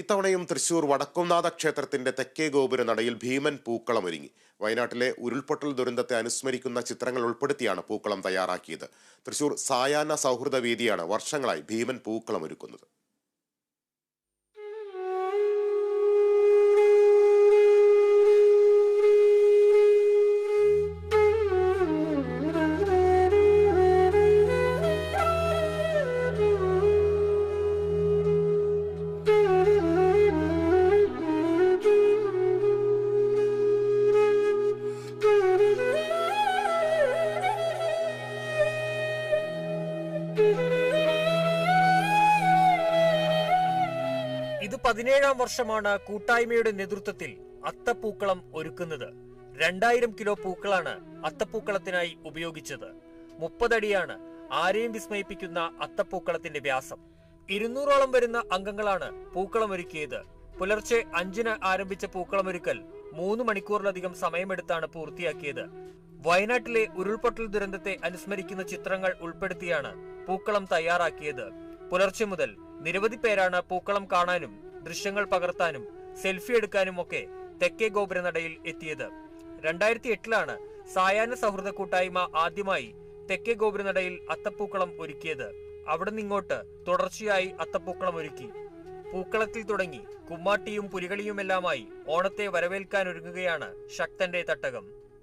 ഇത്തവണയും തൃശൂർ വടക്കുംനാഥ ക്ഷേത്രത്തിന്റെ തെക്കേ ഗോപുര നടയിൽ ഭീമൻ പൂക്കളം ഒരുങ്ങി. വയനാട്ടിലെ ഉരുൾപൊട്ടൽ ദുരന്തത്തെ അനുസ്മരിക്കുന്ന ചിത്രങ്ങൾ ഉൾപ്പെടുത്തിയാണ് പൂക്കളം തയ്യാറാക്കിയത്. തൃശൂർ സായാഹ്ന സൗഹൃദ വേദിയാണ് വർഷങ്ങളായി ഭീമൻ പൂക്കളം ഒരുക്കുന്നത്. ഇത് പതിനേഴാം വർഷമാണ് കൂട്ടായ്മയുടെ നേതൃത്വത്തിൽ അത്തപ്പൂക്കളം ഒരുക്കുന്നത്. രണ്ടായിരം കിലോ പൂക്കളാണ് അത്തപ്പൂക്കളത്തിനായി ഉപയോഗിച്ചത്. മുപ്പതടിയാണ് ആരെയും വിസ്മയിപ്പിക്കുന്ന അത്തപ്പൂക്കളത്തിന്റെ വ്യാസം. ഇരുന്നൂറോളം വരുന്ന അംഗങ്ങളാണ് പൂക്കളം ഒരുക്കിയത് പുലർച്ചെ അഞ്ചിന് ആരംഭിച്ച പൂക്കളമൊരുക്കൽ മൂന്ന് മണിക്കൂറിലധികം സമയമെടുത്താണ് പൂർത്തിയാക്കിയത്. വയനാട്ടിലെ ഉരുൾപൊട്ടൽ ദുരന്തത്തെ അനുസ്മരിക്കുന്ന ചിത്രങ്ങൾ ഉൾപ്പെടുത്തിയാണ് പൂക്കളം തയ്യാറാക്കിയത്. പുലർച്ചെ മുതൽ നിരവധി പേരാണ് പൂക്കളം കാണാനും ദൃശ്യങ്ങൾ പകർത്താനും സെൽഫി എടുക്കാനും ഒക്കെ തെക്കേ ഗോപുരനടയിൽ എത്തിയത്. രണ്ടായിരത്തി എട്ടിലാണ് സായാഹ്ന സൗഹൃദ കൂട്ടായ്മ ആദ്യമായി തെക്കേ ഗോപുരനടയിൽ അത്തപ്പൂക്കളം ഒരുക്കിയത്. അവിടെ നിന്നിങ്ങോട്ട് തുടർച്ചയായി അത്തപ്പൂക്കളം ഒരുക്കി. പൂക്കളത്തിൽ തുടങ്ങി കുമ്മാട്ടിയും പുലികളിയുമെല്ലാമായി ഓണത്തെ വരവേൽക്കാൻ ഒരുങ്ങുകയാണ് ശക്തന്റെ തട്ടകം.